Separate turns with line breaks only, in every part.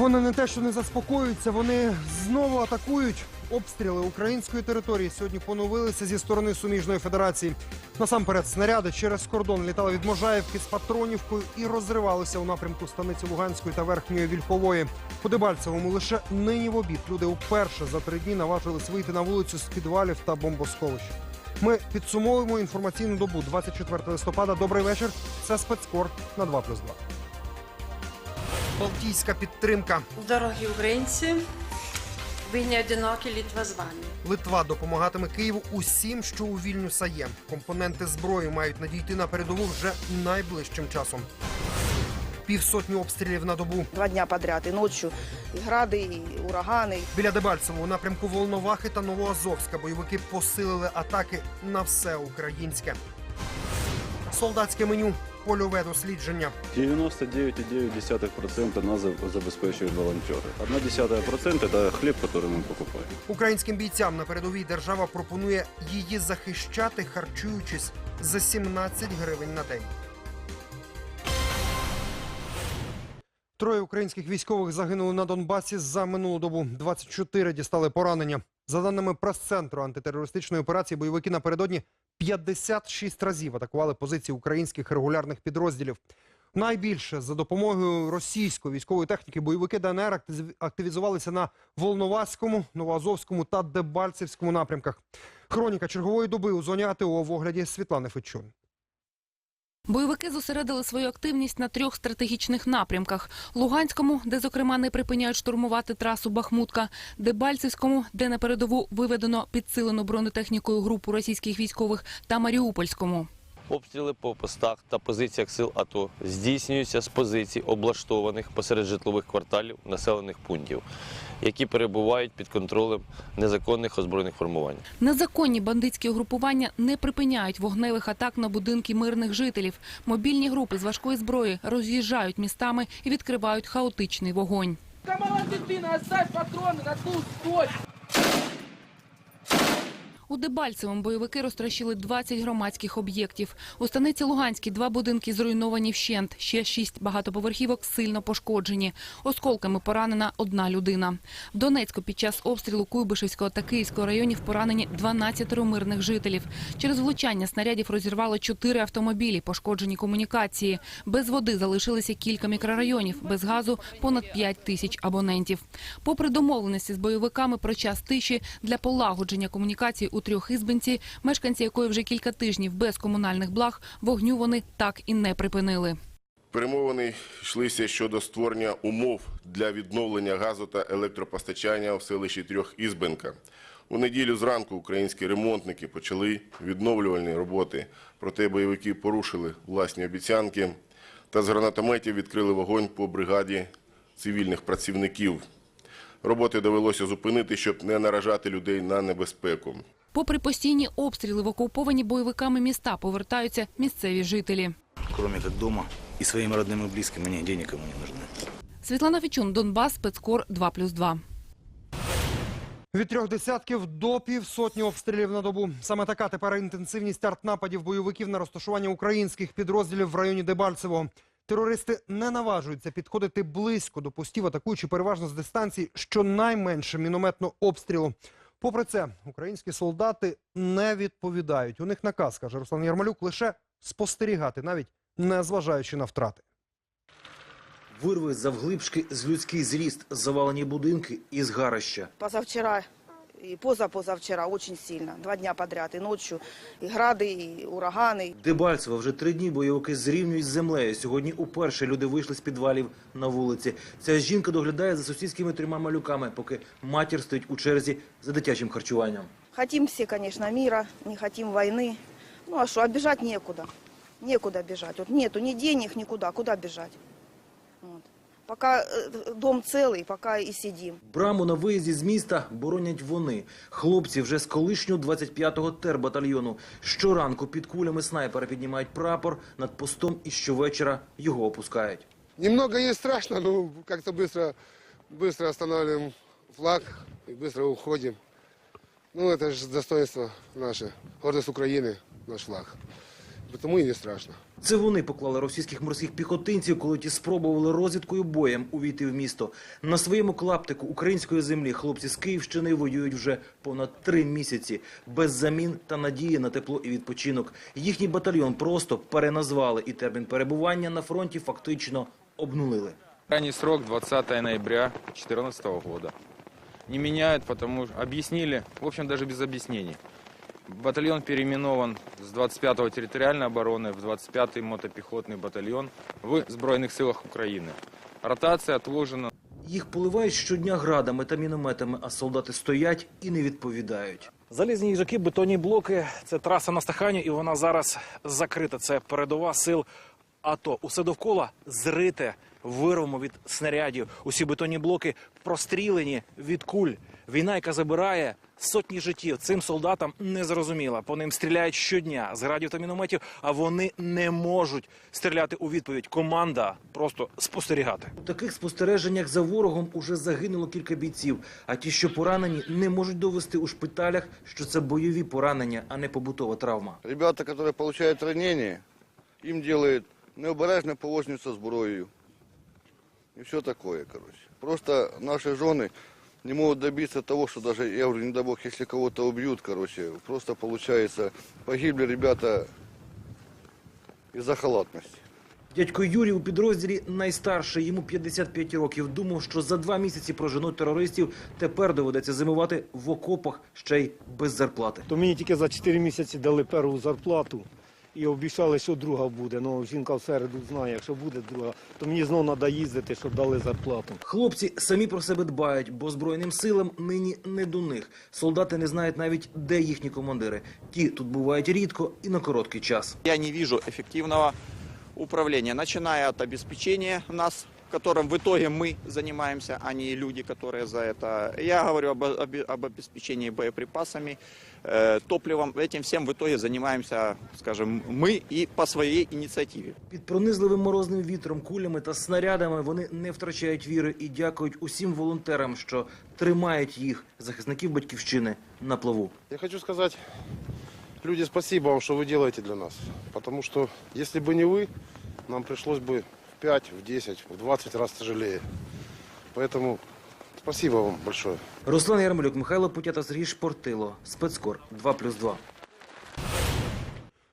Вони не те, що не заспокоюються, вони знову атакують. Обстріли української території сьогодні поновилися зі сторони суміжної федерації. Насамперед, снаряди через кордон літали від Можаївки з патронівкою і розривалися у напрямку станиці Луганської та Верхньої Вільхової. По Дебальцевому лише нині в обід люди вперше за три дні наважились вийти на вулицю з підвалів та бомбосховищ. Ми підсумовуємо інформаційну добу 24 листопада. Добрий вечір. Це спецкор на 2+,2. Балтійська підтримка.
Дорогі українці, ви не одинокі, Літва з вами.
Литва допомагатиме Києву усім, що у Вільнюса є. Компоненти зброї мають надійти на передову вже найближчим часом. Півсотні обстрілів на добу.
Два дня подряд, и ночью, и грады, и ураганы.
Біля Дебальцево у напрямку Волновахи та Новоазовська бойовики посилили атаки на все українське. Солдатське меню польове дослідження.
99,9% нас за- забезпечують волонтери. Одна десятая процент – это хлеб, который мы покупаем.
Українським бійцям на передовій держава пропонує її захищати, харчуючись за 17 гривень на день. Троє українських військових загинули на Донбасі за минулу добу. 24 дістали поранення. За даними прес-центру антитерористичної операції, бойовики напередодні 56 разів атакували позиції українських регулярних підрозділів. Найбільше за допомогою російської військової техніки бойовики ДНР актив- активізувалися на Волноваському, Новоазовському та Дебальцевському напрямках. Хроніка чергової доби у зоні АТО в огляді Світлани Федчун.
Бойовики зосередили свою активність на трьох стратегічних напрямках: Луганському, де зокрема не припиняють штурмувати трасу Бахмутка, Дебальцевському, де на передову виведено підсилену бронетехнікою групу російських військових, та Маріупольському.
Обстріли по постах та позиціях сил АТО здійснюються з позицій, облаштованих посеред житлових кварталів населених пунктів, які перебувають під контролем незаконних озброєних формувань.
Незаконні бандитські угрупування не припиняють вогневих атак на будинки мирних жителів. Мобільні групи з важкої зброї роз'їжджають містами і відкривають хаотичний вогонь.
Камала дитина, оставь патроны на ту стой!
У Дебальцевому бойовики розтрощили 20 громадських об'єктів. У станиці Луганській два будинки зруйновані вщент. Ще шість багатоповерхівок сильно пошкоджені. Осколками поранена одна людина. В Донецьку під час обстрілу Куйбишевського та Київського районів поранені 12 мирних жителів. Через влучання снарядів розірвало 4 автомобілі, пошкоджені комунікації. Без води залишилися кілька мікрорайонів, без газу понад 5 тисяч абонентів. Попри домовленості з бойовиками про час тиші для полагодження комунікацій у трьохізбинці, мешканці якої вже кілька тижнів без комунальних благ, вогню вони так і не припинили.
Перемовини йшлися щодо створення умов для відновлення газу та електропостачання в селищі Трьохізбенка. У неділю зранку українські ремонтники почали відновлювальні роботи, проте бойовики порушили власні обіцянки та з гранатометів відкрили вогонь по бригаді цивільних працівників. Роботи довелося зупинити, щоб не наражати людей на небезпеку.
Попри постійні обстріли в окуповані бойовиками міста повертаються місцеві жителі.
кроме как дома и своим родным и близким, мне денег ему не нужны.
Світлана Фічун, Донбас, спецкор 2+,2.
Від трьох десятків до півсотні обстрілів на добу. Саме така тепер інтенсивність артнападів бойовиків на розташування українських підрозділів в районі Дебальцево. Терористи не наважуються підходити близько до постів, атакуючи переважно з дистанції щонайменше мінометного обстрілу. Попри це, українські солдати не відповідають. У них наказ, каже Руслан Ярмолюк, лише спостерігати, навіть не зважаючи на втрати.
Вирви завглибшки з людський зріст, завалені будинки і згарища.
Позавчера и позапозавчера очень сильно. Два дня подряд, и ночью, и грады, и ураганы.
Дебальцево вже три дні бойовики зрівнюють з землею. Сьогодні уперше люди вийшли з підвалів на вулиці. Ця жінка доглядає за сусідськими трьома малюками, поки матір стоїть у черзі за дитячим харчуванням.
Хотим все, конечно, мира, не хотим войны. Ну а что, а бежать некуда. Некуда бежать. Вот нету ни денег, никуда. Куда бежать? Вот. Пока э, дом целый, пока и сидим.
Браму на виїзді з міста боронять вони. Хлопці вже з колишнього 25-го тербатальйону. Щоранку під кулями снайпера піднімають прапор над постом і щовечора його опускають.
Немного ей страшно, но как-то быстро, быстро останавливаем флаг и быстро уходим. Ну, это же достоинство наше, гордость Украины, наш флаг. Потому и не страшно.
Це вони поклали російських морських піхотинців, коли ті спробували розвідкою боєм увійти в місто. На своєму клаптику української землі хлопці з Київщини воюють вже понад три місяці без замін та надії на тепло і відпочинок. Їхній батальйон просто переназвали, і термін перебування на фронті фактично обнулили.
Крайний срок 20 ноября 2014 года. Не меняют, потому объяснили, в общем, даже без объяснений. Батальон переименован с 25-го территориальной обороны в 25-й мотопехотный батальон в Збройных силах Украины. Ротация отложена
Їх поливають щодня градами та мінометами, а солдати стоять і не відповідають.
Залізні їжаки, бетонні блоки. Це траса на Стахані, і вона зараз закрита. Це передова сил АТО. Усе довкола зрите, вирвемо від снарядів. Усі бетонні блоки прострілені від куль. Війна, яка забирає сотні життів. Цим солдатам не зрозуміла. По ним стріляють щодня з градів та мінометів, а вони не можуть стріляти у відповідь. Команда просто спостерігати.
У таких спостереженнях за ворогом уже загинуло кілька бійців, а ті, що поранені, не можуть довести у шпиталях, що це бойові поранення, а не побутова травма.
Ребята, которые получают ранения, им делают необережне поводження со зброєю. И все такое, короче. Просто наши жены не могут добиться того, что даже, я говорю, не дай бог, если кого-то убьют, короче, просто получается, погибли ребята из-за халатности.
Дядько Юрій у підрозділі найстарший, йому 55 років. Думав, що за два місяці проженуть терористів. Тепер доведеться зимувати в окопах ще й без зарплати.
То мені тільки за 4 місяці дали першу зарплату і обіцяли, що друга буде. Ну, жінка в середу знає, якщо буде друга, то мені знову треба їздити, щоб дали зарплату.
Хлопці самі про себе дбають, бо збройним силам нині не до них. Солдати не знають навіть, де їхні командири. Ті тут бувають рідко і на короткий час.
Я не бачу ефективного управління, починає від обезпечення нас, которым в итоге мы занимаемся, а не люди, которые за это. Я говорю об, об- об обеспечении боеприпасами, э, топливом. Этим всем в итоге занимаемся, скажем, мы и по своей инициативе.
Під пронизливим морозним вітром, кулями та снарядами вони не втрачають віри і дякують усім волонтерам, що тримають їх, захисників батьківщини, на плаву.
Я хочу сказать, люди, спасибо вам, что вы делаете для нас. Потому что, если бы не вы, нам пришлось бы в 5, в 10, в 20 раз тяжелее. Поэтому спасибо вам большое.
Руслан Ярмолюк, Михайло Путята, Сергій Шпортило. Спецкор 2+,2.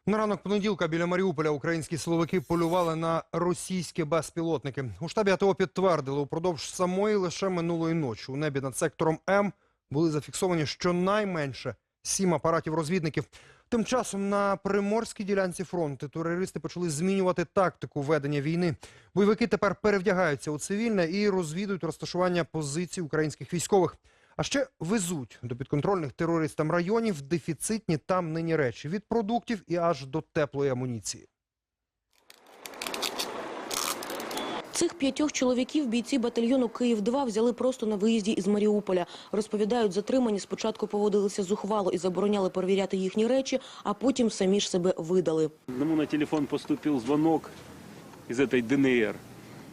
На ранок понеділка біля Маріуполя українські силовики полювали на російські безпілотники. У штабі АТО підтвердили, упродовж самої лише минулої ночі у небі над сектором М були зафіксовані щонайменше сім апаратів розвідників. Тим часом на приморській ділянці фронту терористи почали змінювати тактику ведення війни. Бойовики тепер перевдягаються у цивільне і розвідують розташування позицій українських військових. А ще везуть до підконтрольних терористам районів дефіцитні там нині речі від продуктів і аж до теплої амуніції.
Цих п'ятьох чоловіків бійці батальйону Київ-2 взяли просто на виїзді із Маріуполя. Розповідають, затримані спочатку поводилися зухвало і забороняли перевіряти їхні речі, а потім самі ж себе видали.
Одному на телефон поступил звонок из этой ДНР.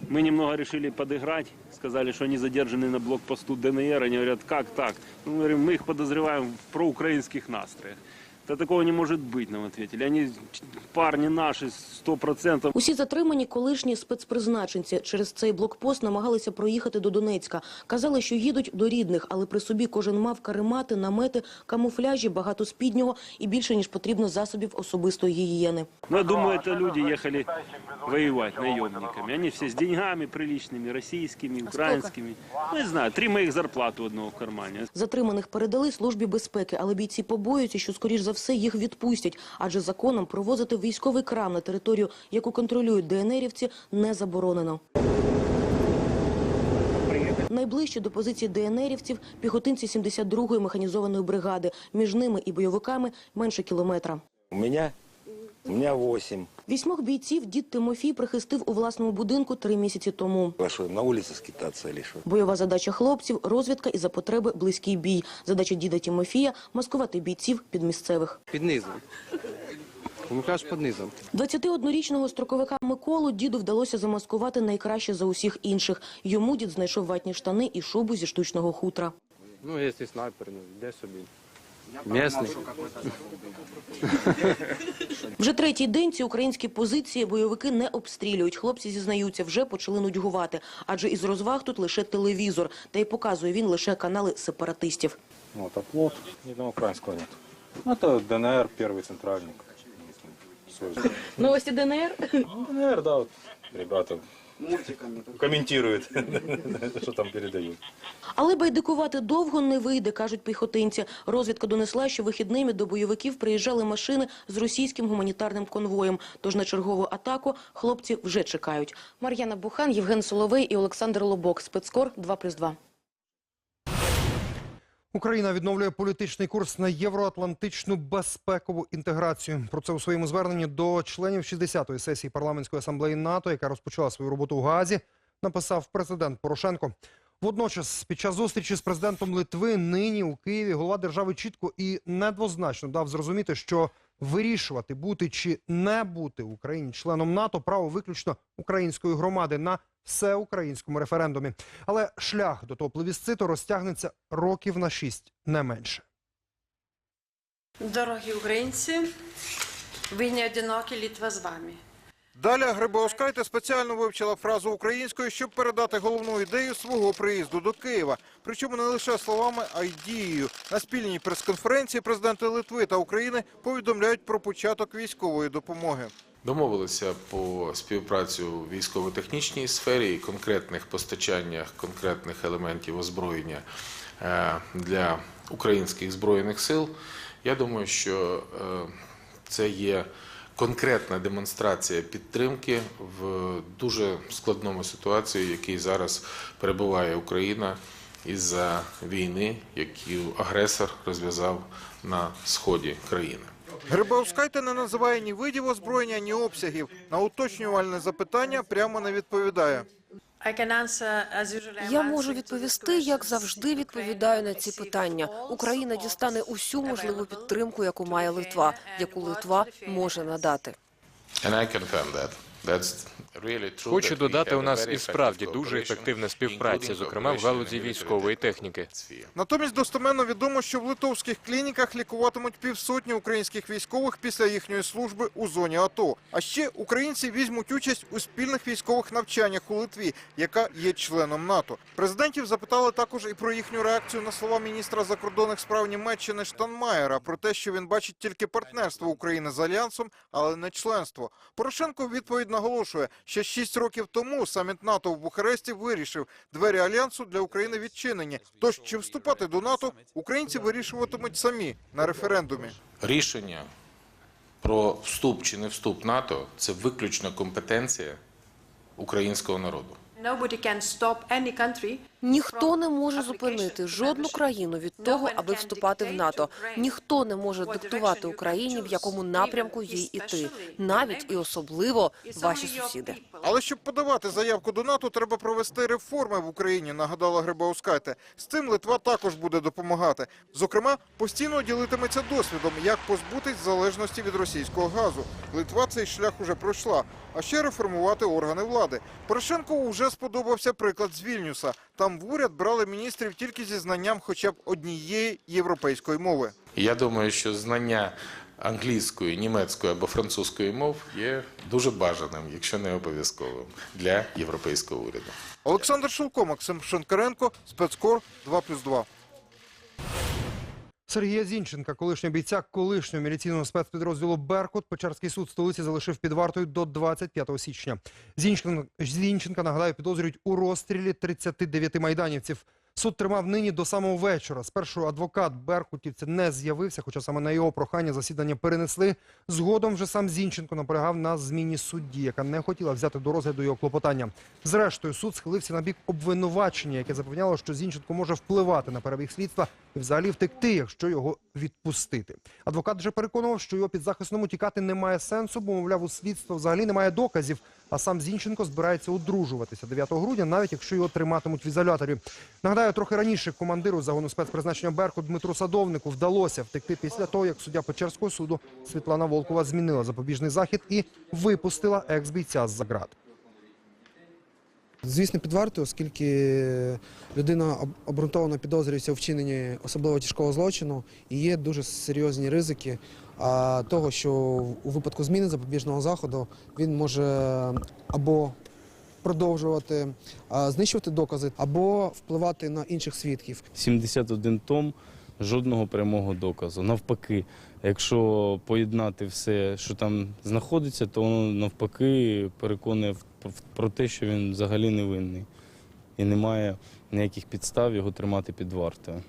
Мы немного решили подыграть, сказали, что они задержаны на блокпосту ДНР. Они говорят, как так? Ну, Мы говорим, мы их подозреваем в проукраинских настроях. Да такого не может быть, нам ответили. Они парни наши, сто процентов.
Усі затримані колишні спецпризначенці через цей блокпост намагалися проїхати до Донецька. Казали, що їдуть до рідних, але при собі кожен мав каремати, намети, камуфляжі, багато спіднього і більше ніж потрібно засобів особистої гігієни.
Ну, я думаю, это люди ехали воевать наемниками. Они все с деньгами приличными, российскими, украинскими. Ну, не знаю, три моих зарплаты у одного в кармане.
Затриманих передали службі безпеки, але бійці побоюються, що скоріш за все їх відпустять, адже законом провозити військовий крам на територію, яку контролюють ДНРівці, не заборонено. Найближче до позиції ДНРівців піхотинці 72-ї механізованої бригади. Між ними і бойовиками менше кілометра.
У меня, у меня 8.
Вісьмох бійців дід Тимофій прихистив у власному будинку три місяці тому.
А что, на улице скитаться или что?
Бойова задача хлопців – розвідка і за потреби близький бій. Задача діда Тимофія – маскувати бійців під місцевих.
Під низом. Камуфляж під низом.
21-річного строковика Миколу діду вдалося замаскувати найкраще за усіх інших. Йому дід знайшов ватні штани і шубу зі штучного хутра.
Ну, якщо снайпер, ну, де собі. Місний.
Вже третій день ці українські позиції бойовики не обстрілюють. Хлопці зізнаються, вже почали нудьгувати, адже із розваг тут лише телевізор, та й показує він лише канали сепаратистів.
Вот, оплот, ни одного украинского нет. Це Это ДНР, перший центральник.
Новості ДНР?
ДНР, да, вот ребята комментируют, що там передають.
Але байдикувати довго не вийде, кажуть піхотинці. Розвідка донесла, що вихідними до бойовиків приїжджали машини з російським гуманітарним конвоєм. Тож на чергову атаку хлопці вже чекають. Мар'яна Бухан, Євген Соловей і Олександр Лобок. Спецкор 2+,2.
Україна відновлює політичний курс на євроатлантичну безпекову інтеграцію. Про це у своєму зверненні до членів 60-ї сесії парламентської асамблеї НАТО, яка розпочала свою роботу у Газі, написав президент Порошенко. Водночас, під час зустрічі з президентом Литви нині у Києві голова держави чітко і недвозначно дав зрозуміти, що вирішувати бути чи не бути Україні членом НАТО право виключно української громади на всеукраїнському референдумі. Але шлях до того плебісциту розтягнеться років на шість, не менше.
Дорогі українці, ви не одинокі, Літва з вами.
Даля Грибоускайте спеціально вивчила фразу українською, щоб передати головну ідею свого приїзду до Києва. Причому не лише словами, а й дією. На спільній прес-конференції президенти Литви та України повідомляють про початок військової допомоги.
Домовилися по співпрацю у військово-технічній сфері і конкретних постачаннях конкретних елементів озброєння е, для українських збройних сил. Я думаю, що е, це є конкретна демонстрація підтримки в дуже складному ситуації, в якій зараз перебуває Україна із-за війни, яку агресор розв'язав на сході країни.
Грибовскайте не називає ні видів озброєння, ні обсягів. На уточнювальне запитання прямо не відповідає.
I can answer, as usual, I'm
Я можу відповісти, як завжди відповідаю на ці питання. Україна дістане усю можливу підтримку, яку має Литва, яку Литва може надати.
Хочу додати, у нас і справді дуже ефективна співпраця, зокрема в галузі військової техніки.
Натомість достеменно відомо, що в литовських клініках лікуватимуть півсотні українських військових після їхньої служби у зоні АТО. А ще українці візьмуть участь у спільних військових навчаннях у Литві, яка є членом НАТО. Президентів запитали також і про їхню реакцію на слова міністра закордонних справ Німеччини Штанмаєра про те, що він бачить тільки партнерство України з альянсом, але не членство. Порошенко відповідь наголошує, що шість років тому саміт НАТО в Бухаресті вирішив, двері альянсу для України відчинені. Тож чи вступати до НАТО українці вирішуватимуть самі на референдумі.
Рішення про вступ чи не вступ НАТО це виключно компетенція українського народу.
Nobody can stop any country
Ніхто не може зупинити жодну країну від того, аби вступати в НАТО. Ніхто не може диктувати Україні, в якому напрямку їй іти, навіть і особливо ваші сусіди.
Але щоб подавати заявку до НАТО, треба провести реформи в Україні, нагадала Грибаускайте. З цим Литва також буде допомагати. Зокрема, постійно ділитиметься досвідом, як позбутись залежності від російського газу. Литва цей шлях уже пройшла. А ще реформувати органи влади. Порошенку вже сподобався приклад з Вільнюса. Там в уряд брали міністрів тільки зі знанням хоча б однієї європейської мови.
Я думаю, що знання англійської, німецької або французької мов є дуже бажаним, якщо не обов'язковим для європейського уряду.
Олександр Шулко, Максим Шенкаренко, спецкор 2+,2.
Сергія Зінченка, колишнього бійця колишнього міліційного спецпідрозділу Беркут, Печерський суд столиці залишив під вартою до 25 січня. Зінченка, Зінченка нагадаю, підозрюють у розстрілі 39 майданівців. Суд тримав нині до самого вечора. Спершу адвокат Беркутівця не з'явився, хоча саме на його прохання засідання перенесли. Згодом вже сам Зінченко наполягав на зміні судді, яка не хотіла взяти до розгляду його клопотання. Зрештою, суд схилився на бік обвинувачення, яке запевняло, що Зінченко може впливати на перебіг слідства і взагалі втекти, якщо його відпустити. Адвокат вже переконував, що його підзахисному тікати немає сенсу, бо мовляв, у слідства взагалі немає доказів. А сам Зінченко збирається одружуватися 9 грудня, навіть якщо його триматимуть в ізоляторі. Нагадаю, трохи раніше командиру загону спецпризначення Берку Дмитру Садовнику вдалося втекти після того, як суддя Печерського суду Світлана Волкова змінила запобіжний захід і випустила екс-бійця з заград.
Звісно, під вартою, оскільки людина обґрунтовано підозрюється у вчиненні особливо тяжкого злочину і є дуже серйозні ризики того, що у випадку зміни запобіжного заходу він може або продовжувати знищувати докази, або впливати на інших свідків.
71 том, жодного прямого доказу. Навпаки, якщо поєднати все, що там знаходиться, то воно навпаки переконує про те, що він взагалі невинний і немає ніяких підстав його тримати під вартою.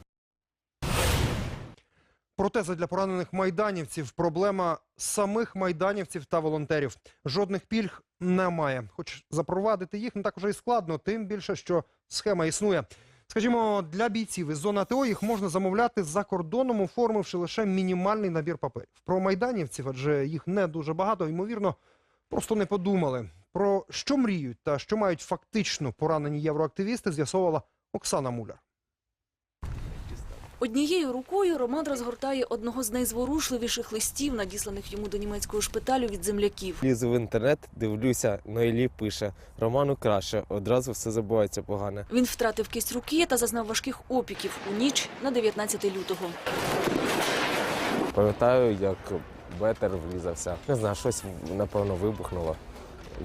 Протези для поранених майданівців проблема самих майданівців та волонтерів. Жодних пільг немає. Хоч запровадити їх не так уже і складно, тим більше, що схема існує. Скажімо, для бійців із зони АТО їх можна замовляти за кордоном, оформивши лише мінімальний набір паперів. Про майданівців, адже їх не дуже багато, ймовірно, просто не подумали. Про що мріють та що мають фактично поранені євроактивісти, з'ясовувала Оксана Муляр.
Однією рукою Роман розгортає одного з найзворушливіших листів, надісланих йому до німецького шпиталю від земляків.
Лізу в інтернет, дивлюся, Нойлі пише Роману краще, одразу все забувається погане.
Він втратив кисть руки та зазнав важких опіків у ніч на 19 лютого.
Пам'ятаю, як бетер врізався. Не знаю, щось напевно вибухнуло.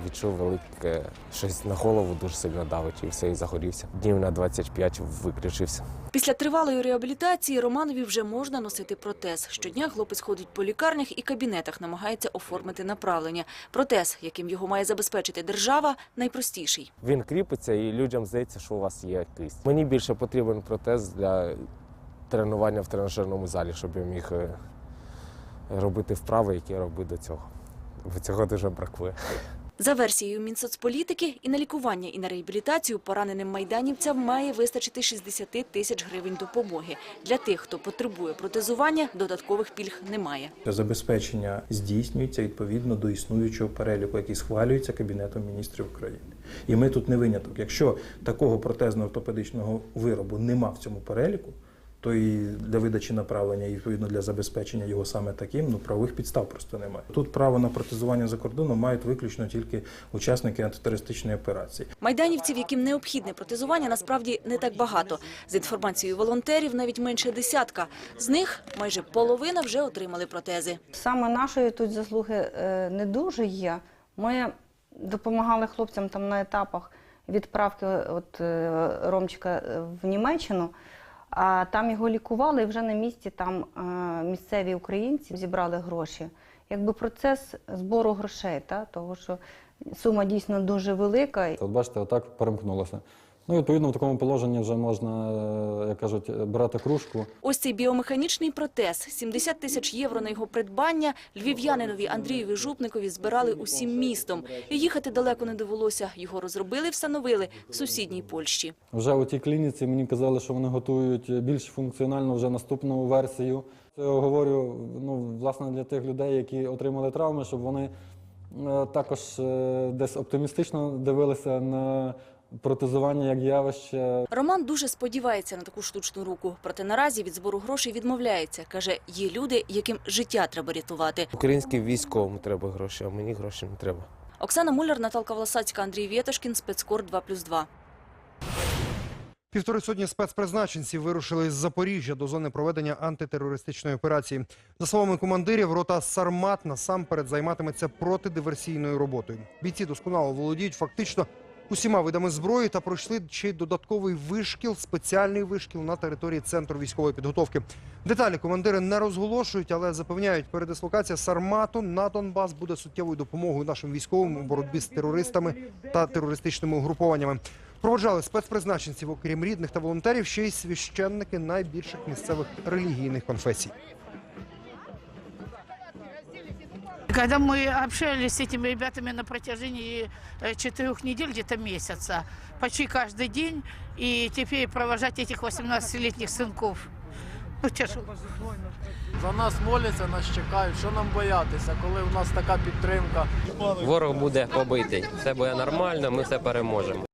Відчув велике щось на голову дуже сильно давить і все, і загорівся. Днів на 25 виключився.
Після тривалої реабілітації Романові вже можна носити протез. Щодня хлопець ходить по лікарнях і кабінетах, намагається оформити направлення. Протез, яким його має забезпечити держава, найпростіший.
Він кріпиться і людям здається, що у вас є кисть. Мені більше потрібен протез для тренування в тренажерному залі, щоб я міг е, робити вправи, які я робив до цього. Бо цього дуже бракує.
За версією Мінсоцполітики, і на лікування, і на реабілітацію пораненим майданівцям має вистачити 60 тисяч гривень допомоги. Для тих, хто потребує протезування, додаткових пільг немає.
Забезпечення здійснюється відповідно до існуючого переліку, який схвалюється Кабінетом міністрів України. І ми тут не виняток. Якщо такого протезно-ортопедичного виробу нема в цьому переліку, то і для видачі направлення, і відповідно для забезпечення його саме таким, ну правових підстав просто немає. Тут право на протезування за кордоном мають виключно тільки учасники антитерористичної операції.
Майданівців, яким необхідне протезування, насправді не так багато. За інформацією волонтерів, навіть менше десятка. З них майже половина вже отримали протези.
Саме нашої тут заслуги е, не дуже є. Ми допомагали хлопцям там на етапах відправки от, е, Ромчика е, в Німеччину, а там його лікували і вже на місці там е, місцеві українці зібрали гроші. Якби процес збору грошей, та, того що сума дійсно дуже велика.
От бачите, отак перемкнулося. Ну, відповідно, в такому положенні вже можна, е, як кажуть, брати кружку.
Ось цей біомеханічний протез. 70 тисяч євро на його придбання львів'янинові Андрієві Жупникові збирали усім містом. І їхати далеко не довелося. Його розробили, встановили в сусідній Польщі.
Вже у тій клініці мені казали, що вони готують більш функціональну вже наступну версію. Це я говорю ну, власне для тих людей, які отримали травми, щоб вони е, також е, десь оптимістично дивилися на протезування як явище.
Роман дуже сподівається на таку штучну руку. Проте наразі від збору грошей відмовляється. Каже, є люди, яким життя треба рятувати.
Українським військовим треба гроші, а мені гроші не треба.
Оксана Муляр, Наталка Власацька, Андрій Вєтошкін, спецкор 2+,2.
Півтори сотні спецпризначенців вирушили з Запоріжжя до зони проведення антитерористичної операції. За словами командирів, рота Сармат насамперед займатиметься протидиверсійною роботою. Бійці досконало володіють фактично усіма видами зброї та пройшли ще й додатковий вишкіл, спеціальний вишкіл на території центру військової підготовки. Деталі командири не розголошують, але запевняють, передислокація Сармату на Донбас буде суттєвою допомогою нашим військовим у боротьбі з терористами та терористичними угрупованнями. Проводжали спецпризначенців, окрім рідних та волонтерів, ще й священники найбільших місцевих релігійних конфесій.
Когда мы общались с этими ребятами на протяжении э, четырех недель, где-то месяца, почти каждый день, и теперь провожать этих 18-летних сынков. Ну, тяжело.
За нас моляться, нас чекають. Що нам боятися, коли у нас така підтримка?
Ворог буде побитий. Все буде нормально, ми все переможемо.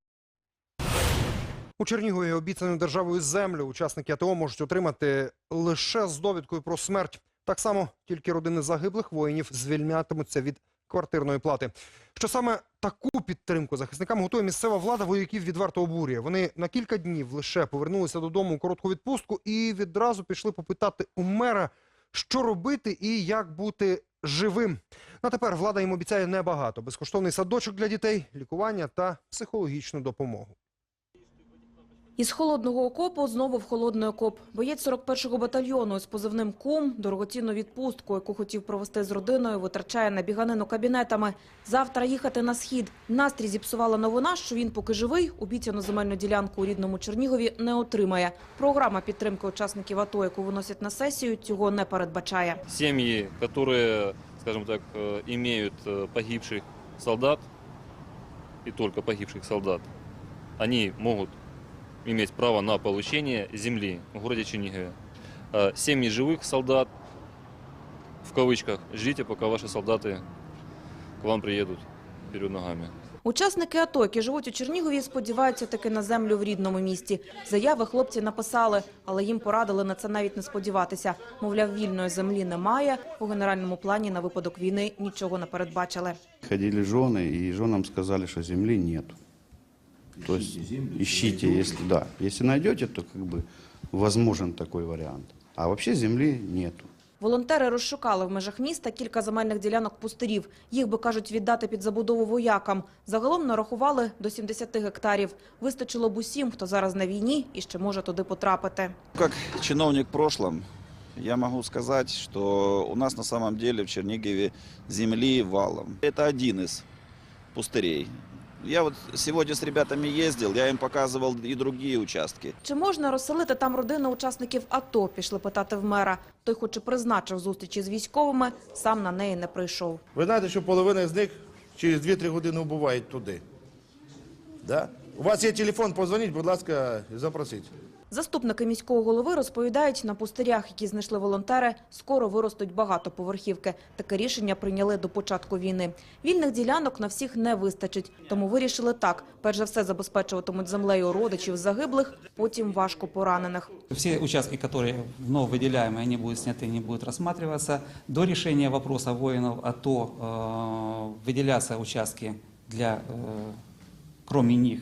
У Чернігові обіцяну державою землю учасники АТО можуть отримати лише з довідкою про смерть. Так само тільки родини загиблих воїнів звільнятимуться від квартирної плати. Що саме таку підтримку захисникам готує місцева влада, вояків відверто обурює. Вони на кілька днів лише повернулися додому у коротку відпустку і відразу пішли попитати у мера, що робити і як бути живим. На тепер влада їм обіцяє небагато: безкоштовний садочок для дітей, лікування та психологічну допомогу.
Із холодного окопу знову в холодний окоп. Боєць 41-го батальйону з позивним «Кум» дорогоцінну відпустку, яку хотів провести з родиною, витрачає на біганину кабінетами. Завтра їхати на схід. Настрій зіпсувала новина, що він, поки живий, обіцяну земельну ділянку у рідному Чернігові не отримає. Програма підтримки учасників АТО, яку виносять на сесію, цього не передбачає.
семьи, которые, скажем так, э, имеют э, погибших солдат, и только погибших солдат, они могут иметь право на получение земли в городе Чернигове. А Семьи живых солдат, в кавычках, ждите, пока ваши солдаты к вам приедут вперед ногами.
Учасники АТО, які живуть у Чернігові, сподіваються таки на землю в рідному місті. Заяви хлопці написали, але їм порадили на це навіть не сподіватися. Мовляв, вільної землі немає. У генеральному плані на випадок війни нічого не передбачили.
Ходили жены, и женам сказали, что земли нет. То есть ищите, если да. Если найдете, то как бы возможен такой вариант. А вообще земли нету.
Волонтери розшукали в межах міста кілька земельних ділянок пустирів. Їх би, кажуть, віддати під забудову воякам. Загалом нарахували до 70 гектарів. Вистачило б усім, хто зараз на війні і ще може туди потрапити.
Как чиновник в прошлом, я могу сказать, что у нас на самом деле в Чернигове земли валом. Это один из пустырей. Я от сьогодні з ребятами їздив, я їм показував і інші участки.
Чи можна розселити там родини учасників АТО, пішли питати в мера. Той хоч і призначив зустрічі з військовими, сам на неї не прийшов.
Ви знаєте, що половина з них через 2-3 години убувають туди. Да? У вас є телефон, позвоніть, будь ласка, запросіть.
Заступники міського голови розповідають, на пустирях, які знайшли волонтери, скоро виростуть багатоповерхівки. Таке рішення прийняли до початку війни. Вільних ділянок на всіх не вистачить, тому вирішили так. Перш за все забезпечуватимуть землею родичів загиблих, потім важко поранених.
Все участки, которые вновь выделяемые, они будут сняты, не будут рассматриваться. До решения вопроса воинов АТО э, выделяться участки для, э, кроме них,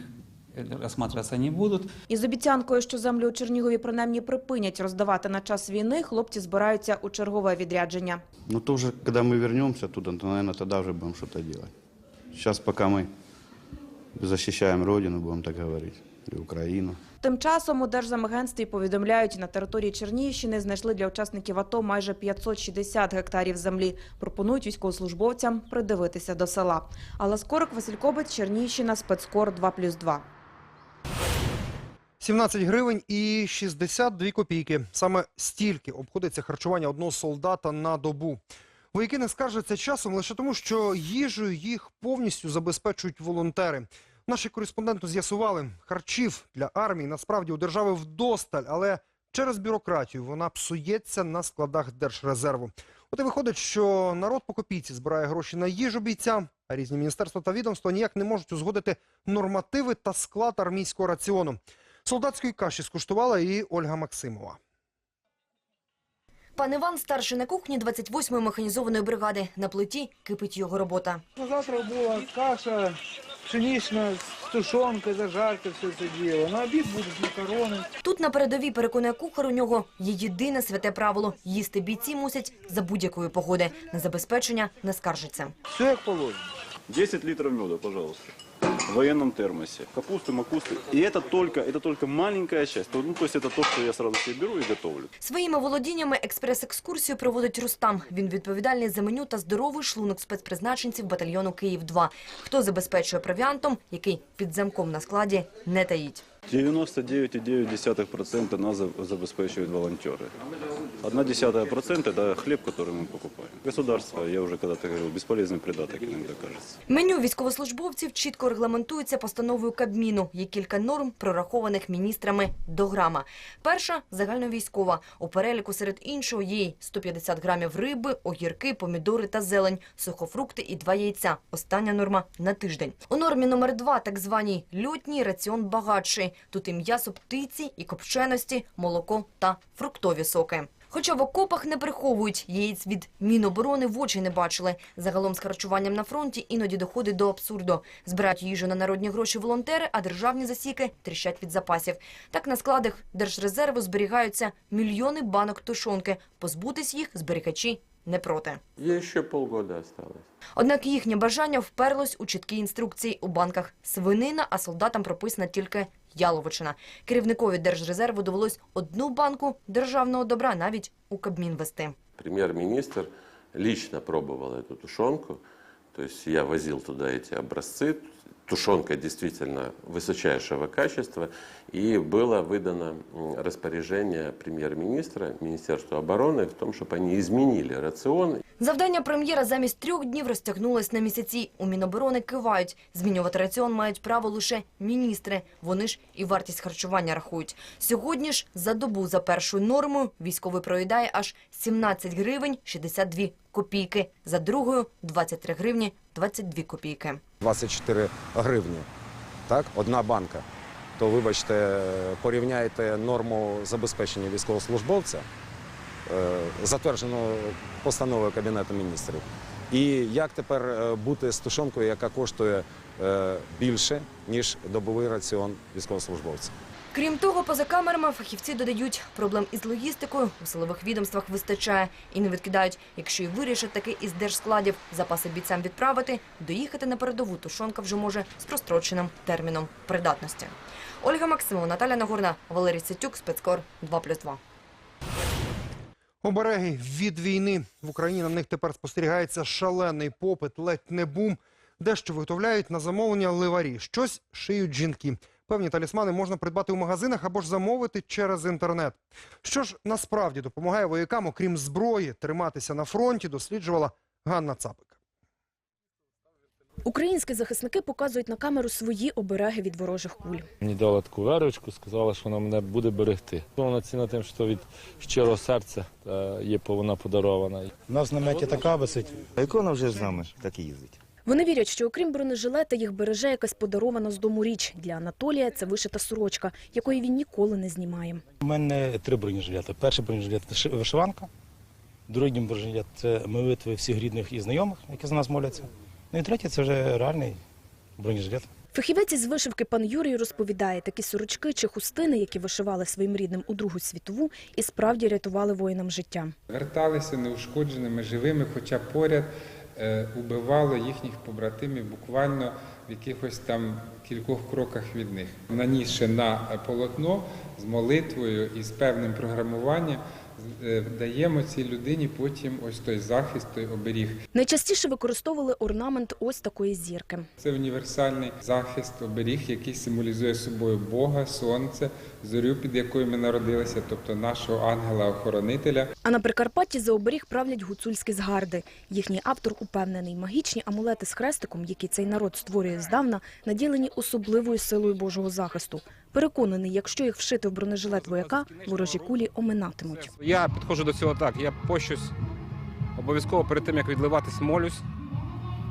э, рассматриваться не будут.
Із обіцянкою, що землю у Чернігові принаймні припинять роздавати на час війни, хлопці збираються у чергове відрядження.
Но тоже, когда мы вернемся туда, то, наверное, тогда уже будем что-то делать. Сейчас, пока мы защищаем Родину, будем так говорить, или Украину.
Тим часом у Держзамагентстві повідомляють, на території Чернігівщини знайшли для учасників АТО майже 560 гектарів землі. Пропонують військовослужбовцям придивитися до села. Алла Скорик, Василь Кобець, Чернігівщина, спецкор 2+,2.
17 гривень і 62 копійки. Саме стільки обходиться харчування одного солдата на добу. Вояки не скаржаться часом лише тому, що їжею їх повністю забезпечують волонтери. Наші кореспонденти з'ясували, харчів для армії насправді у держави вдосталь, але через бюрократію вона псується на складах держрезерву. От і виходить, що народ по копійці збирає гроші на їжу бійцям, а різні міністерства та відомства ніяк не можуть узгодити нормативи та склад армійського раціону. Солдатської каші скуштувала і Ольга Максимова.
Пан Іван старший на кухні 28-ї механізованої бригади. На плиті кипить його робота.
Завтра була каша пшенична з тушонкою, зажарка, все це діло. На обід будуть макарони.
Тут на передовій, переконує кухар, у нього є єдине святе правило – їсти бійці мусять за будь-якої погоди. На забезпечення не скаржиться.
Все як положено.
10 литров меда, пожалуйста В военном термосе. Капусты, макусты. И это только, это только маленькая часть. Ну, то есть это то, что я сразу себе беру и готовлю.
Своїми володіннями експрес-екскурсію проводить Рустам. Він відповідальний за меню та здоровий шлунок спецпризначенців батальйону Київ-2. Хто забезпечує провіантом, який під замком на складі не таїть.
99,9% нас за- забезпечивают волонтеры. Одна десятая процента – это хлеб, который мы покупаем. Государство, я уже когда-то говорил, бесполезный придаток иногда кажется.
Меню військовослужбовців чітко регламентується постановою Кабміну. Є кілька норм, прорахованих міністрами до грама. Перша – загальновійськова. У переліку серед іншого є й 150 грамів риби, огірки, помідори та зелень, сухофрукти і два яйця. Остання норма – на тиждень. У нормі номер два, так званій льотній, раціон багатший. Тут і м'ясо птиці, і копченості, молоко та фруктові соки. Хоча в окопах не приховують, яєць від Міноборони в очі не бачили. Загалом з харчуванням на фронті іноді доходить до абсурду. Збирають їжу на народні гроші волонтери, а державні засіки тріщать від запасів. Так на складах Держрезерву зберігаються мільйони банок тушонки. Позбутись їх зберігачі не проти.
Еще полгода осталось.
Однак їхнє бажання вперлось у чіткі інструкції у банках свинина, а солдатам прописана тільки яловичина. Керівникові Держрезерву довелось одну банку державного добра навіть у Кабмін вести.
Премьер-министр лично пробовал эту тушенку. То есть я возил туда эти образцы. Тушенка действительно высочайшего качества. И было выдано м, распоряжение премьер-министра, Министерству обороны в том, чтобы они изменили рацион
Завдання прем'єра замість трьох днів розтягнулось на місяці. У Міноборони кивають. Змінювати раціон мають право лише міністри. Вони ж і вартість харчування рахують. Сьогодні ж за добу за першою нормою військовий проїдає аж 17 гривень 62 копійки. За другою – 23 гривні 22 копійки.
24 гривні. Так, одна банка. То вибачте, порівняйте норму забезпечення військовослужбовця, е, затверджену постановою Кабінету міністрів. І як тепер е, бути з тушонкою, яка коштує е, більше, ніж добовий раціон військовослужбовця?
Крім того, поза камерами фахівці додають, проблем із логістикою у силових відомствах вистачає і не відкидають, якщо і вирішать таки із держскладів запаси бійцям відправити, доїхати на передову тушонка вже може з простроченим терміном придатності. Ольга Максимова, Наталя Нагорна, Валерій Сетюк, спецкор 2+,2.
Обереги від війни в Україні на них тепер спостерігається шалений попит, ледь не бум. Дещо виготовляють на замовлення ливарі. Щось шиють жінки. Певні талісмани можна придбати у магазинах або ж замовити через інтернет. Що ж насправді допомагає воякам, окрім зброї, триматися на фронті, досліджувала Ганна Цапик.
Українські захисники показують на камеру свої обереги від ворожих куль.
Мені дала таку верочку, сказала, що вона мене буде берегти. Вона ціна тим, що від щирого серця е, є вона подарована.
У нас в наметі така висить. А ікона вже з нами так і їздить.
Вони вірять, що окрім бронежилета їх береже якась подарована з дому річ. Для Анатолія це вишита сорочка, якої він ніколи не знімає.
У мене три бронежилети. Перший бронежилет виши- вишиванка, другий бронежилет це молитви всіх рідних і знайомих, які за нас моляться. Ну і третій це вже реальний бронежилет.
Фахівець із вишивки пан Юрій розповідає, такі сорочки чи хустини, які вишивали своїм рідним у Другу світову, і справді рятували воїнам життя.
Верталися неушкодженими, живими, хоча поряд е, убивало їхніх побратимів буквально в якихось там кількох кроках від них. Нанісши на полотно з молитвою і з певним програмуванням, даємо цій людині потім ось той захист, той оберіг.
Найчастіше використовували орнамент ось такої зірки.
Це універсальний захист, оберіг, який символізує собою Бога, сонце, зорю, під якою ми народилися, тобто нашого ангела-охоронителя.
А на Прикарпатті за оберіг правлять гуцульські згарди. Їхній автор упевнений, магічні амулети з хрестиком, які цей народ створює здавна, наділені особливою силою Божого захисту. Переконаний, якщо їх вшити в бронежилет вояка, ворожі кулі оминатимуть.
Я підходжу до цього так. Я пощусь обов'язково перед тим, як відливатись, молюсь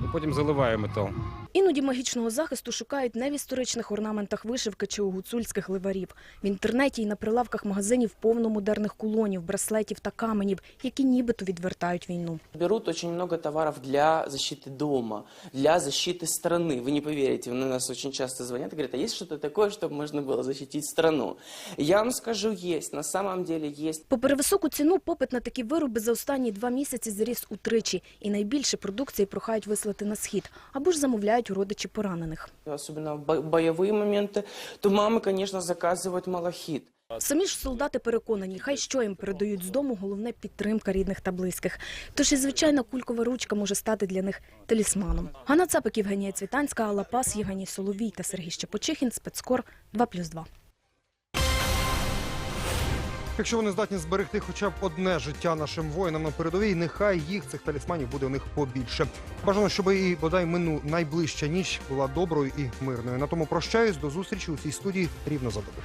і потім заливаю метал.
Іноді магічного захисту шукають не в історичних орнаментах вишивки чи у гуцульських ливарів. В інтернеті і на прилавках магазинів повно модерних кулонів, браслетів та каменів, які нібито відвертають війну.
Берут очень много товаров для защиты дома, для защиты страны. Вы не поверите, на нас очень часто звонят и говорят, а есть что-то такое, чтобы можно было защитить страну? Я вам скажу, есть. На самом деле есть.
Попри високу ціну, попит на такі вироби за останні два місяці зріс утричі. І найбільше продукції прохають вислати на схід або ж замовляють у родичі поранених.
Особенно в бо- боевые моменты, то мамы, конечно, заказывают малахит.
Самі ж солдати переконані, хай що їм передають з дому, головне підтримка рідних та близьких. Тож і звичайна кулькова ручка може стати для них талісманом. Ганна Цапик, Євгенія Цвітанська, Алла Пас, Євгеній Соловій та Сергій Щепочихін. Спецкор 2+,2.
Якщо вони здатні зберегти хоча б одне життя нашим воїнам на передовій, нехай їх цих талісманів буде у них побільше. Бажано, щоб і бодай мину найближча ніч була доброю і мирною. На тому прощаюсь до зустрічі у цій студії рівно за добу.